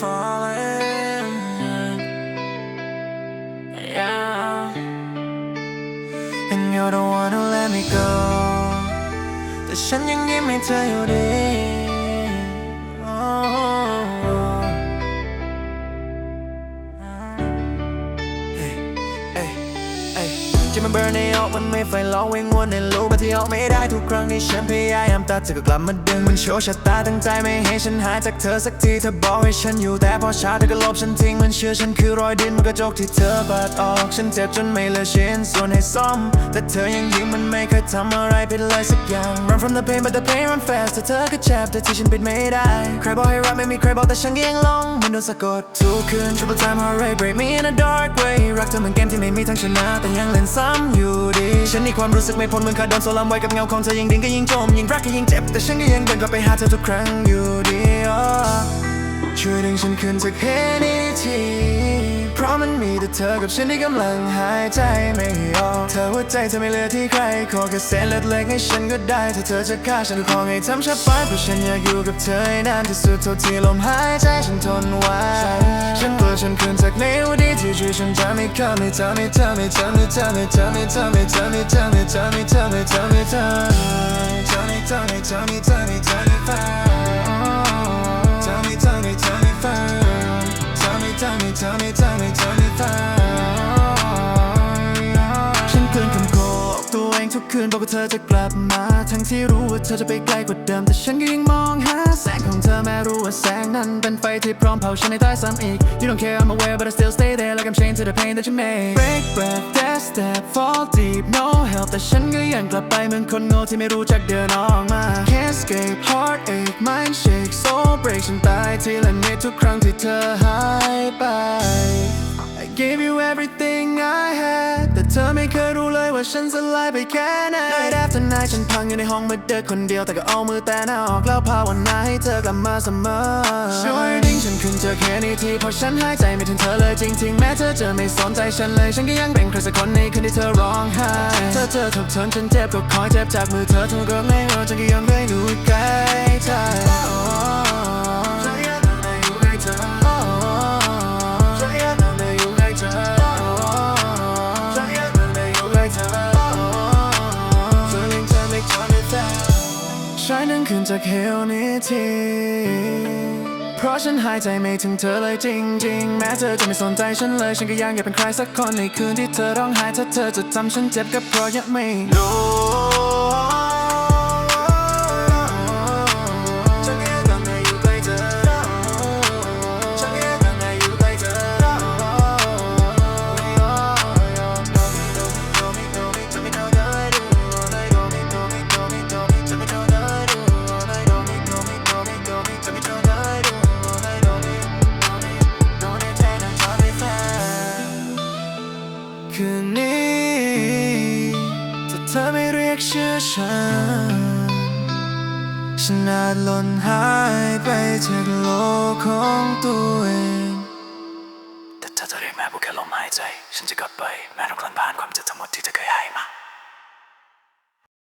falling. Yeah. And you're the one who let me go แต่ฉันยังยิ้มให้เธออยู่ดี อ้ยที่มันเบิร์นในออกมันไม่ไฟร้อเวงวนในรูปที่ออกไม่ได้ทุกครั้งที่ฉันพยายามตัดเธอก็กลับมาดึงมันโชว์ชะตาตั้งใจไม่ให้ฉันหายจากเธอสักทีเธอบอกให้ฉันอยู่แต่พอเช้าเธอก็ลบฉันทิ้งมันเชื่อฉันคือรอยดินมันกระจกที่เธอปัดออกฉันเจ็บจนไม่เหลือชิ้นส่วนให้ซ่อม แต่เธอยังยิ้มมันไม่เคยทำอะไรผิดเลยสักอย่าง Run from the pain but the pain run fast แต่เธอก็เจ็บแต่ที่ฉันปิดไม่ได้ใครบอกให้รักไม่มีใครบอกแต่ฉันก็ยังหลงมันโดนสะกดทุกคืน Triple time heartbreak break me in a dark way รักเธอเหมือนเกมที่ไม่มีทั้งชนะแต่ยังเล่นซ้ำอยู่ดี ฉันนี่ความรู้สึกไม่พ้นเหมือนขาดโดนโซลามไว้กับเงาของเธอยิ่งดิ่งก็ยิ่งจม ยิ่งรักก็ยิ่งเจ็บ แต่ฉันก็ยังเดินกลับไปหาเธอทุกครั้งอยู่ดีช่วยดึงฉันขึ้นจากเพนี้ที ราะมันมีแต่เธอกับฉันที่กำลังหายใจไม่ออก เธอหัวใจเธอไม่เหลือที่ใคร ขอแค่เศษเล็กๆให้ฉันก็ได้ ถ้าเธอจะฆ่าฉันก็ขอให้ทำชับไปเพราะฉันอยากอยู่กับเธอให้นานที่สุดเท่าที่ลมหายใจฉันทนไหวฉันเปิดฉันขึ้นจากในวันนี้ที่ช่วยฉันจะไม่เข้าไม่เธอไม่เธอไม่เธอไม่เธอไม่เธอไม่เธอไม่เธอไม่เธอไม่เธอไม่เธอไม่เธอไม่เธอเธอไม่เธอไม่เธอไม่เธอไม่เธอไม่เธอ tell me, tell me first. ฉันเตืนคำโกหกตัวเองทุกคืนบอกว่าเธอจะกลับมา ทั้งที่รู้ว่าเธอจะไปไกลกว่าเดิม แต่ฉันก็ยังมองหาแสงของเธอแม้รู้ว่าแสงนั้นเป็นไฟที่พร้อมเผาฉันในใต้ซ้ำอีก You don't care I'm aware but I still stay there like I'm chained to the pain that you made Break breath death step fall deep no help แต่ฉันก็ยังกลับไปเหมือนคนโง่ที่ไม่รู้จักเดินออกมา Can't escape heartache mind shake soul break ฉันตายทีละนิดทุกครั้งที่เธอหายไป everything I had แต่เธอไม่เคยรู้เลยว่าฉันสลายไปแค่ไหน Night after night ฉันพังอยู่ในห้องมืดเดินคนเดียวแต่ก็เอามือแต่หน้าออกแล้วภาวนาให้เธอกลับมาเสมอช่วยดิ้งฉันขึ้นเจอแค่นี้ทีเพราะฉันหายใจไม่ถึงเธอเลยจริง ๆ แม้เธอจะไม่สนใจฉันเลย ฉันก็ยังเป็นใครสักคนในคืนที่เธอร้องไห้เธอเจอทุกทนฉันเจ็บก็คอยเจ็บจากมือเธอทุกเรื่องไม่รู้ฉันก็ยังไม่รู้ใกล้เธอ ขึ้นจากเหวนี้ทีเพราะฉันหายใจไม่ถึงเธอเลยจริง ๆ แม้เธอจะไม่สนใจฉันเลย ฉันก็ยังอยากเป็นใครสักคนในคืนที่เธอร้องไห้ถ้าเธอจะทำฉันเจ็บก็เพราะยังไม่รู้ คืนนี้ถ้าเธอไม่เรียกชื่อฉันฉันอาจหล่นหายไปจากโลกของตัวเองแต่เธอจะเรียกแม้บุแค่ลมหายใจ ฉันจะกลับไปแม้ทุกครั้งผ่านความเจ็บทั้งหมดที่เธอเคยให้มา